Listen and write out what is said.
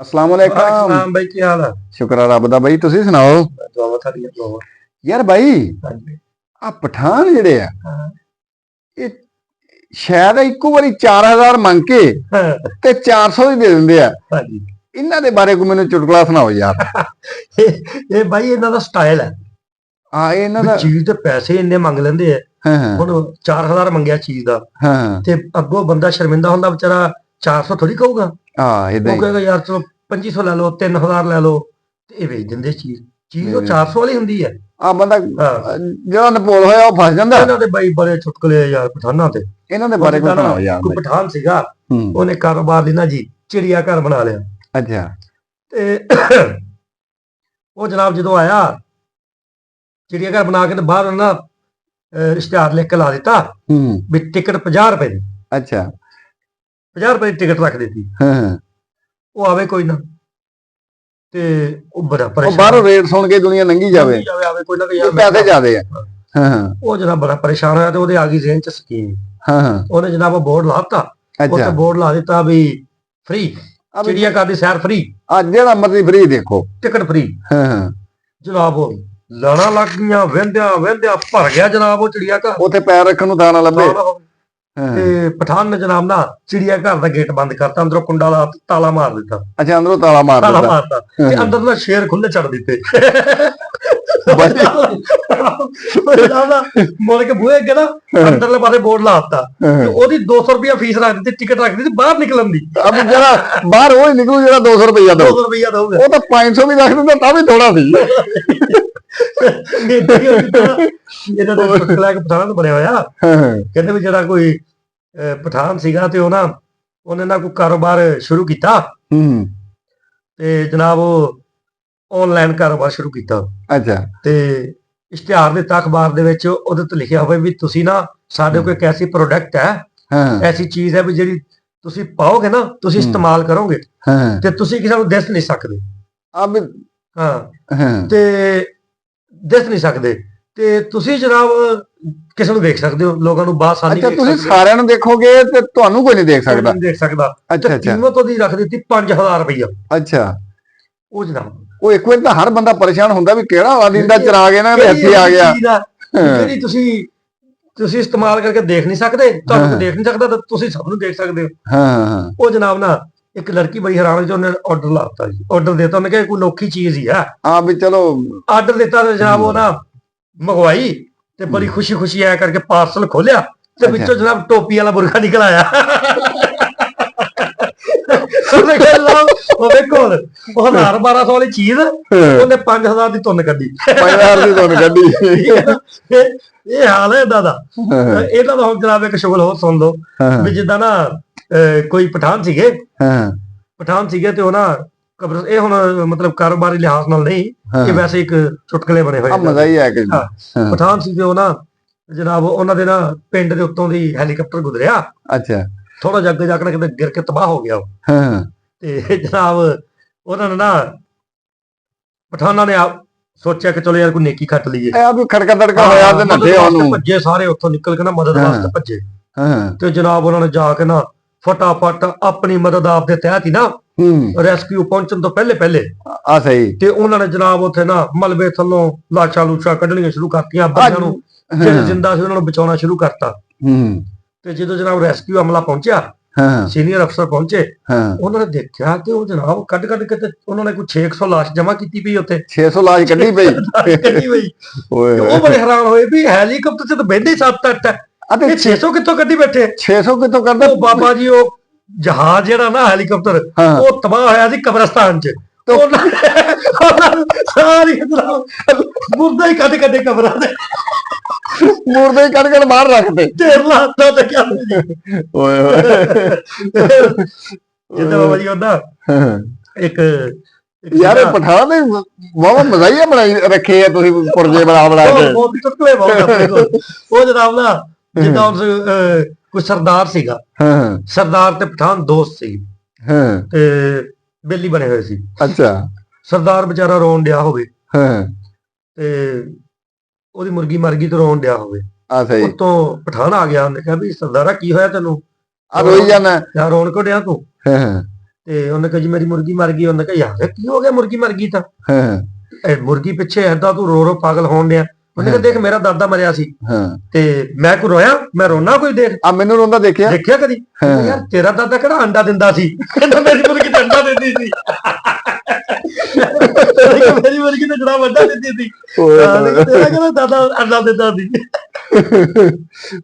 ਅਸਲਾਮ ਵਾਲੇਕਮ ਹਾਂ ਬਾਈ ਕੀ ਹਾਲ ਆ? ਸ਼ੁਕਰ ਆ ਰੱਬ ਦਾ ਬਾਈ ਤੁਸੀਂ ਸੁਣਾਓ? ਦੁਆਵਾਂ ਤੁਹਾਡੀਆਂ ਦੁਆਵਾਂ ਯਾਰ ਬਾਈ ਹਾਂਜੀ। ਆ ਪਠਾਨ ਜਿਹੜੇ ਆ ਹਾਂ। ਇਹ ਸ਼ਾਇਦ ਇੱਕੋ ਵਾਰੀ 4000 ਮੰਗ ਕੇ ਹਾਂ, ਤੇ 400 ਹੀ ਦੇ ਦਿੰਦੇ ਆ। ਹਾਂਜੀ। ਇਹਨਾਂ ਦੇ ਬਾਰੇ ਕੋਈ ਮੈਨੂੰ ਚੁਟਕਲਾ ਸੁਣਾਓ ਯਾਰ। ਇਹ ਬਾਈ ਇਹਨਾਂ ਦਾ ਸਟਾਈਲ ਹੈ। ਆ ਇਹ ਇਹਨਾਂ ਦਾ ਚੀਜ਼ ਦੇ ਪੈਸੇ ਇੰਨੇ ਮੰਗ ਲੈਂਦੇ ਆ। ਹਾਂ ਹਾਂ, ਹੁਣ 4000 ਮੰਗਿਆ ਚੀਜ਼ ਦਾ। ਹਾਂ। ਤੇ ਅੱਗੋਂ ਬੰਦਾ ਸ਼ਰਮਿੰਦਾ ਹੁੰਦਾ ਵਿਚਾਰਾ 400 ਥੋੜੀ ਕਹੂਗਾ। ਆ ਇਦਾਂ ਉਹ ਹੀ। ਕਹੇਗਾ ਯਾਰ ਚਲੋ 2500 ਲੈ ਲਓ 3000 ਲੈ ਲਓ। ਤੇ ਇਹ ਵੇਚ ਦਿੰਦੇ ਚੀਜ਼ ਚੀਜ਼ ਉਹ ਨਹੀਂ। 400 ਵਾਲੀ ਹੁੰਦੀ ਹੈ ਆ ਬੰਦਾ ਹਾਂ। ਜਿਹੜਾ ਨਪੋਲ ਹੋਇਆ ਉਹ ਫਸ ਜਾਂਦਾ। ਇਹਨਾਂ ਦੇ ਬਾਈ ਬੜੇ ਚੁਟਕਲੇ ਆ ਯਾਰ ਪਠਾਨਾਂ ਤੇ। ਇਹਨਾਂ ਦੇ ਬਾਰੇ ਕੋਈ ਸੁਣਾਓ ਯਾਰ ਕੋਈ। ਪਠਾਨ ਸੀਗਾ ਹੂੰ। ਉਹਨੇ ਕਾਰੋਬਾਰ ਲਈ ਨਾ ਜੀ ਚਿੜੀਆ ਘਰ ਬਣਾ ਲਿਆ। ਅੱਛਾ। ਤੇ ਉਹ ਜਨਾਬ ਜਦੋਂ ਆਇਆ ਚਿੜੀਆ ਘਰ ਬਣਾ ਕੇ ਤੇ ਬਾਹਰ ਨਾ ਇਸ਼ਤਿਹਾਰ ਲਿਖ ਕੇ ਲਾ ਦਿੱਤਾ ਹੂੰ। ਵੀ ਟਿਕਟ 50 ਰੁਪਏ ਦੀ। ਅੱਛਾ। 50 ਰੁਪਏ ਦੀ ਟਿਕਟ ਰੱਖ ਦਿੱਤੀ। ਹਾਂ। ਉਹ ਆਵੇ ਕੋਈ ਨਾ। ਤੇ ਉਹ ਬੜਾ ਉਹ ਪਰੇਸ਼ਾਨ। ਬਾਹਰੋਂ ਰੇਟ ਸੁਣ ਕੇ ਦੁਨੀਆ ਲੰਗੀ ਜਾਵੇ। ਜਾਵੇ ਆਵੇ ਕੋਈ ਨਾ ਕੋਈ ਇਹ ਆਵੇ। ਪੈਸੇ ਜ਼ਿਆਦੇ ਆ। ਹਾਂ। ਉਹ ਜਨਾਬ ਬੜਾ ਪਰੇਸ਼ਾਨ ਹੋਇਆ ਤੇ ਉਹਦੇ ਆ ਗਈ ਜ਼ੇਨ ਚ ਸਕੀਮ। ਹਾਂ ਹਾਂ। ਉਹਨੇ ਜਨਾਬ ਬੋਰਡ ਲਾਤਾ ਅੱਛਾ। ਬੋਰਡ ਲਾ ਦਿੱਤਾ ਵੀ ਫ੍ਰੀ ਚਿੜੀਆ ਘਰ ਦੀ ਸੈਰ ਫ੍ਰੀ ਆ ਜਿਹੜਾ ਮਰਜ਼ੀ ਫ੍ਰੀ ਦੇਖੋ। ਟਿਕਟ ਫ੍ਰੀ ਹਾਂ ਹਾਂ। ਜਨਾਬ ਉਹ ਲਾਣਾ ਲੱਗ ਗਈਆਂ ਵਹਿੰਦਿਆਂ ਵਹਿੰਦਿਆਂ ਭਰ ਗਿਆ ਜਨਾਬ ਉਹ ਚਿੜੀਆ ਘਰ ਉੱਥੇ ਪੈਰ ਰੱਖਣ ਨੂੰ ਥਾਂ ਨਾ ਲੱਭੇ। ਤੇ ਪਠਾਨ ਨੇ ਜਨਾਬ ਨਾ ਚਿੜੀਆ ਘਰ ਦਾ ਗੇਟ ਬੰਦ ਕਰਤਾ ਅੰਦਰੋਂ ਕੁੰਡਾ ਲਾ ਤਾਲਾ ਮਾਰ ਦਿੱਤਾ। ਅੱਛਾ ਅੰਦਰੋਂ ਤਾਲਾ ਮਾਰ ਤਾਲਾ ਦਿੱਤਾ। ਮਾਰਤਾ। ਤੇ ਅੰਦਰ ਨਾ ਸ਼ੇਰ ਖੁੱਲੇ ਛੱਡ ਦਿੱਤੇ। ਮੁੜ ਕੇ ਬੂਹੇ ਅੱਗੇ ਨਾ ਅੰਦਰਲੇ ਪਾਸੇ ਬੋਰਡ ਲਾਤਾ ਤੇ ਉਹਦੀ 200 ਰੁਪਿਆ ਫੀਸ ਰੱਖ ਦਿੱਤੀ ਟਿਕਟ ਰੱਖ ਦਿੱਤੀ ਬਾਹਰ ਨਿਕਲਣ ਦੀ। ਅਬ ਜਿਹੜਾ ਬਾਹਰ ਉਹ ਹੀ ਨਿਕਲੂ ਜਿਹੜਾ 200 ਰੁਪਈਆ ਦੋ 200 ਰੁਪਿਆ ਦਊਗਾ ਉਹ ਤਾਂ 500 ਵੀ ਰੱਖ ਦਿੰਦਾ ਤਾਂ ਵੀ ਥੋੜਾ ਸੀ। ਏਦਾਂ ਹੀ ਹੁੰਦਾ ਨਾ। ਇਹਨਾਂ ਦਾ ਚੁਟਕਲਾ ਇੱਕ ਪਠਾਨ ਬਣਿਆ ਹੋਇਆ। ਕਹਿੰਦੇ ਵੀ ਜਿਹੜਾ ਕੋਈ ਪਠਾਨ ਸੀਗਾ ਤੇ ਉਹ ਨਾ ਉਹਨੇ ਨਾ ਕੋਈ ਕਾਰੋਬਾਰ ਸ਼ੁਰੂ ਕੀਤਾ। ਹੂੰ ਤੇ ਜਨਾਬ ਉਹ ਆਨਲਾਈਨ ਕਾਰੋਬਾਰ ਸ਼ੁਰੂ ਕੀਤਾ। ਅੱਛਾ। ਤੇ ਇਸ਼ਤਿਹਾਰ ਦਿੱਤਾ ਅਖਬਾਰ ਦੇ ਵਿੱਚ ਉਹਦੇ ਤੇ ਲਿਖਿਆ ਹੋਵੇ ਵੀ ਤੁਸੀਂ ਨਾ ਸਾਡੇ ਕੋਲ ਇੱਕ ਐਸੀ ਪ੍ਰੋਡਕਟ ਹੈ ਹਾਂ। ਐਸੀ ਚੀਜ਼ ਹੈ ਵੀ ਜਿਹੜੀ ਤੁਸੀਂ ਪਾਓਗੇ ਨਾ ਤੁਸੀਂ। ਇਸਤੇਮਾਲ ਕਰੋਗੇ ਹਾਂ। ਤੇ ਤੁਸੀਂ ਕਿਸੇ ਨੂੰ ਦਿਸ ਨਹੀਂ ਸਕਦੇ। ਅਬ ਹਾਂ। ਹਾਂ। ਤੇ ਦਿਸ ਨਹੀਂ ਸਕਦੇ। ਤੇ ਤੁਸੀਂ ਜਨਾਬ ਕਿਸੇ ਨੂੰ ਦੇਖ ਸਕਦੇ ਹੋ? ਲੋਕਾਂ ਨੂੰ ਬਾਸਾਨੀ ਅੱਛਾ ਤੁਸੀਂ। ਸਾਰਿਆਂ ਨੂੰ ਦੇਖੋਗੇ ਤੇ ਤੁਹਾਨੂੰ ਕੋਈ ਨਹੀਂ ਦੇਖ ਸਕਦਾ। ਨਹੀਂ ਦੇਖ ਸਕਦਾ। ਅੱਛਾ ਅੱਛਾ। ਕੀਮਤ ਉਹਦੀ ਰੱਖ ਦਿੱਤੀ 5000 ਰੁਪਈਆ। ਅੱਛਾ। ਉਹ ਜਨਾਬ। ਉਹ ਇੱਕ ਵਾਰ ਤਾਂ ਹਰ ਬੰਦਾ ਪਰੇਸ਼ਾਨ ਹੁੰਦਾ ਵੀ ਕਿਹੜਾ ਵਾਲਾ ਦਿਨ ਦਾ ਚਿਰਾਗ ਇਹਨਾਂ ਦੇ ਕਿਹੜੀ ਹੱਥੀ ਆ ਗਿਆ। ਜਿਹੜੀ ਤੁਸੀਂ ਤੁਸੀਂ ਇਸਤੇਮਾਲ ਕਰਕੇ ਦੇਖ ਨਹੀਂ ਸਕਦੇ? ਤੁਹਾਨੂੰ। ਦੇਖ ਨਹੀਂ ਸਕਦਾ ਤਾਂ ਤੁਸੀਂ ਸਭ ਨੂੰ ਦੇਖ ਸਕਦੇ ਹਾਂ ਹਾਂ। ਉਹ ਜਨਾਬ ਨਾ ਇੱਕ ਲੜਕੀ ਬੜੀ ਹੈਰਾਨ ਹੋਈ ਤੇ ਉਹਨੇ ਆਰਡਰ ਲਾਤਾ ਜੀ। ਆਰਡਰ ਦਿੱਤਾ ਉਹਨੇ ਕਿਹਾ ਇਹ ਕੋਈ ਨੋਖੀ ਚੀਜ਼ ਹੀ ਆ। ਆ ਵੀ ਚਲੋ। ਆਰਡਰ ਦਿੱਤਾ ਤੇ ਜਨਾਬ ਉਹ ਨਾ ਮੰਗਵਾਈ ਤੇ ਬੜੀ ਖੁਸ਼ੀ ਖੁਸ਼ੀ ਆਇਆ ਕਰਕੇ ਪਾਰਸਲ ਖੋਲਿਆ ਤੇ। ਵਿੱਚੋਂ ਜਨਾਬ ਟੋਪੀ ਵਾਲਾ ਬੁਰਖਾ ਨਿਕਲ ਆਇਆ। ਉਹਨੇ ਕਿਹਾ ਜਨਾਬ ਉਹ ਵੇਖੋ ਉਹ 1000 1200 ਵਾਲੀ ਚੀਜ਼ ਉਹਨੇ 5000 ਦੀ ਤੁੰਨ ਕੱਢੀ। 5000 ਦੀ ਤੁਹਾਨੂੰ ਕੱਢੀ। ਇਹ ਹਾਲ ਹੈ ਇਹਦਾ ਦਾ। ਹਾਂ। ਇਹਦਾ ਤਾਂ ਹੁਣ ਜਨਾਬ ਇੱਕ ਸ਼ੁਗਲ ਹੋਰ ਸੁਣ ਲਓ। ਵੀ ਜਿੱਦਾਂ ਨਾ ਕੋਈ ਪਠਾਨ ਸੀਗੇ। ਹਾਂ। ਪਠਾਨ ਸੀਗੇ ਤੇ ਉਹ ਨਾ ਕਬਰ ਇਹ ਹੁਣ ਮਤਲਬ ਕਾਰੋਬਾਰੀ ਲਿਹਾਜ਼ ਨਾਲ ਨਹੀਂ ਇਹ ਵੈਸੇ ਇੱਕ ਚੁਟਕਲੇ ਬਣੇ ਹੋਏ ਆ। ਮਜ਼ਾ ਹੀ ਆ ਕਿ। ਪਠਾਨ ਸੀ ਤੇ ਉਹ ਨਾ ਜਨਾਬ ਉਹਨਾਂ ਦੇ ਨਾ ਪਿੰਡ ਦੇ ਉੱਤੋਂ ਦੀ ਹੈਲੀਕਾਪਟਰ ਗੁਜ਼ਰਿਆ। ਅੱਛਾ। ਥੋੜਾ ਜਿਹਾ ਅੱਗੇ ਜਾ ਕੇ ਕਿਤੇ ਗਿਰ ਕੇ ਤਬਾਹ ਹੋ ਗਿਆ ਉਹ। ਹਾਂ। ਤੇ ਜਨਾਬ ਉਹਨਾਂ ਨੇ ਨਾ ਪਠਾਨਾਂ ਨੇ ਆਪ ਸੋਚਿਆ ਕਿ ਚਲੋ ਯਾਰ ਕੋਈ ਨੇਕੀ ਖੱਟ ਲਈਏ। ਆ ਵੀ ਖੜਕਾ ਤੜਕਾ ਹੋਇਆ ਤੇ ਨੱਠੇ ਉਹਨੂੰ। ਭੱਜੇ ਸਾਰੇ ਉੱਥੋਂ ਨਿਕਲ ਕੇ ਨਾ ਮਦਦ। ਵਾਸਤੇ ਭੱਜੇ। ਹਾਂ। ਤੇ ਜਨਾਬ ਉਹਨਾਂ ਨੇ ਜਾ ਕੇ ਨਾ ਫਟਾਫਟ ਆਪਣੀ ਮਦਦ ਆਪ ਦੇ ਤਹਿਤ ਹੀ ਨਾ ਹੂੰ। ਰੈਸਕਿਊ ਪਹੁੰਚਣ ਤੋਂ ਪਹਿਲੇ ਪਹਿਲੇ ਆ ਸਹੀ। ਤੇ ਉਹਨਾਂ ਨੇ ਜਨਾਬ ਉੱਥੇ ਨਾ ਮਲਬੇ ਥੱਲੋਂ ਲਾਸ਼ਾਂ ਲੂਸ਼ਾਂ ਕੱਢਣੀਆਂ ਸ਼ੁਰੂ ਕਰਤੀਆਂ ਬੰਦਿਆਂ ਨੂੰ ਜਿਹੜੇ ਜਿੰਦਾ ਸੀ ਉਹਨਾਂ ਨੂੰ ਬਚਾਉਣਾ ਸ਼ੁਰੂ ਕਰਤਾ। ਹੂੰ। ਤੇ ਜਦੋਂ ਜਨਾਬ ਰੈਸਕਿਊ ਅਮਲਾ ਪਹੁੰਚਿਆ ਹਾਂ। ਸੀਨੀਅਰ ਅਫਸਰ ਪਹੁੰਚੇ ਹਾਂ। ਉਹਨਾਂ ਨੇ ਦੇਖਿਆ ਕਿ ਉਹ ਜਨਾਬ ਕੱਢ ਕੱਢ ਕੇ ਤੇ ਉਹਨਾਂ ਨੇ ਕੋਈ 600 ਲਾਸ਼ ਜਮ੍ਹਾਂ ਕੀਤੀ ਪਈ ਉੱਥੇ। 600 ਲਾਜ ਕੱਢੀ ਪਈ। ਕੱਢੀ ਪਈ। ਓਏ। ਉਹ ਬੜੇ ਹੈਰਾਨ ਹੋਏ ਵੀ ਹੈਲੀਕਾਪਟਰ 'ਚ ਤਾਂ ਬੈਠੇ ਹੀ ਸੱਤ ਅੱਠ ਹੈ। ਅਤੇ ਇਹ 600 ਕਿੱਥੋਂ ਕੱਢੀ ਬੈਠੇ? 600 ਕਿੱਥੋਂ ਕਰਦਾ ਉਹ ਬਾਬਾ ਜੀ ਉਹ ਜਹਾਜ਼ ਜਿਹੜਾ ਨਾ ਹੈਲੀਕਾਪਟਰ ਉਹ ਤਬਾਹ ਹੋਇਆ ਸੀ ਕਬਰਸਤਾਨ 'ਚ। ਤੇ ਉਹਨਾਂ ਸਾਰੀ ਮੁਰਦਾ ਹੀ ਕੱਢ ਕੱਢੇ ਕਬਰਾਂ ਦੇ ਮੂਰਦੇ ਕੱਢ ਕੇ ਬਾਹਰ ਰੱਖਦੇ। ਢੇਰ ਲਾਤਾ ਤੇ ਜੀ ਓਏ ਹੋਏ। ਜਿੱਦਾਂ ਬਾਬਾ ਜੀ ਉਹਦਾ। ਇੱਕ ਯਾਰ ਇਹ ਪਠਾਨ ਦੇ ਵਾਵਾ ਮਜ਼ਾਈਆ ਬਣਾਈ ਰੱਖੇ ਆ ਤੁਸੀਂ ਪੁਰਜੇ ਬਣਾ ਬਣਾ ਉਹ ਕੇ। ਬਹੁਤ ਚੁਟਕਲੇ ਬਹੁਤ ਉਹ ਜਨਾਬ ਨਾ ਜਿੱਦਾਂ ਉਸ ਅਹ, ਕੋਈ ਸਰਦਾਰ ਸੀਗਾ। ਹਾਂ। ਸਰਦਾਰ ਤੇ ਪਠਾਨ ਦੋਸਤ ਸੀ। ਹਾਂ। ਤੇ ਬੇਲੀ ਬਣੇ ਹੋਏ ਸੀ। ਅੱਛਾ। ਸਰਦਾਰ ਵਿਚਾਰਾ ਰੋਣ ਡਿਆ ਹੋਵੇ। ਹਾਂ। ਤੇ ਉਹਦੀ ਮੁਰਗੀ ਮਰ ਗਈ ਤੇ ਰੋਣ ਡਿਆ ਹੋਵੇ। ਆ ਸਹੀ। ਉਤੋਂ ਪਠਾਨ ਆ ਗਿਆ ਉਹਨੇ ਕਿਹਾ ਵੀ ਸਰਦਾਰਾ ਕੀ ਹੋਇਆ ਤੈਨੂੰ? ਆ ਰੋਈ ਜਾਣਾ ਯਾਰ ਰੋਣ ਕਿਉਂ ਡਿਆ ਤੂੰ? ਤੇ ਉਹਨੇ ਕਿਹਾ ਜੀ ਮੇਰੀ ਮੁਰਗੀ ਮਰ ਗਈ ਉਹਨੇ ਕਿਹਾ ਯਾਰ ਕੀ ਹੋ ਗਿਆ ਮੁਰਗੀ ਮਰ ਗਈ ਤਾਂ? ਹਾਂ ਇਹ ਮੁਰਗੀ ਪਿੱਛੇ ਐਦਾਂ ਤੂੰ ਰੋ ਰੋ ਪਾਗਲ ਹੋਣ ਡਿਆ। ਉਹਨੇ ਕਿਹਾ ਦੇਖ ਮੇਰਾ ਦਾਦਾ ਮਰਿਆ ਸੀ। ਹਾਂ। ਤੇ ਮੈਂ ਕੋ ਰੋਇਆ? ਮੈਂ ਰੋਣਾ ਕੋਈ ਦੇਖ? ਆ ਮੈਨੂੰ ਰੋਂਦਾ ਦੇਖਿਆ। ਦੇਖਿਆ ਕਦੀ? ਯਾਰ ਤੇਰਾ ਦਾਦਾ ਕਿਹੜਾ ਅੰਡਾ ਦਿੰਦਾ ਸੀ? ਕਹਿੰਦਾ ਮੇਰੀ ਮੁਰਗੀ ਤਾਂ ਅੰਡਾ ਦਿੰਦੀ ਸੀ। ਮੇਰੀ ਮੁਰਗੀ ਤਾਂ ਜੜਾ ਵੱਡਾ ਦਿੰਦੀ ਸੀ। ਤੇਰਾ ਕਿਹੜਾ ਦਾਦਾ ਅੰਡਾ ਦਿੰਦਾ ਸੀ?